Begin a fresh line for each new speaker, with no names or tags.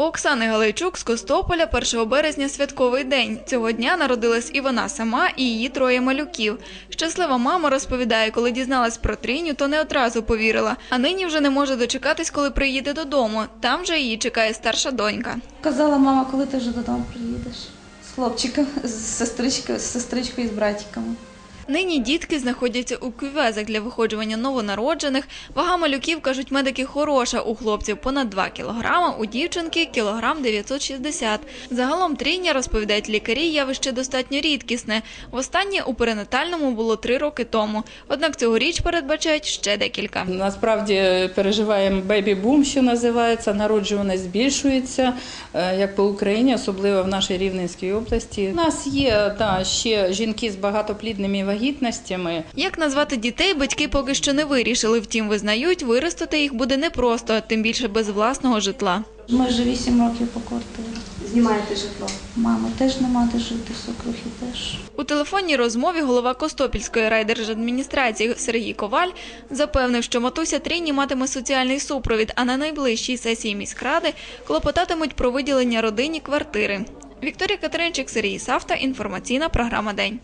Оксани Галайчук з Костополя 1 березня святковий день. Цього дня народилась і вона сама, і її троє малюків. Щаслива мама розповідає, коли дізналась про триню, то не одразу повірила. А нині вже не може дочекатись, коли приїде додому. Там же її чекає старша донька.
Казала мама, коли ти вже додому приїдеш? З хлопчиком, з сестричкою, з сестричкою і з братиками.
Нині дітки знаходяться у кювезах для виходжування новонароджених. Вага малюків, кажуть медики, хороша. У хлопців понад 2 кілограма, у дівчинки – кілограм 960. Загалом трійня, розповідають лікарі, явище достатньо рідкісне. Востаннє у перинатальному було три роки тому. Однак цьогоріч передбачають ще декілька.
Насправді переживаємо бебі-бум, що називається. Народжуваність збільшується, е, як по Україні, особливо в нашій Рівненській області. У нас є та, ще жінки з багатоплідними вагітностями.
Як назвати дітей, батьки поки що не вирішили. Втім, визнають, виростити їх буде непросто, тим більше без власного житла.
Ми вже 8 років по квартирі.
Знімаєте житло.
Мами теж нема де жити, сокрухи теж.
У телефонній розмові голова Костопільської райдержадміністрації Сергій Коваль запевнив, що матуся Трині матиме соціальний супровід, а на найближчій сесії міськради клопотатимуть про виділення родині квартири. Вікторія Катеринчик, Сергій Савта. Інформаційна програма День.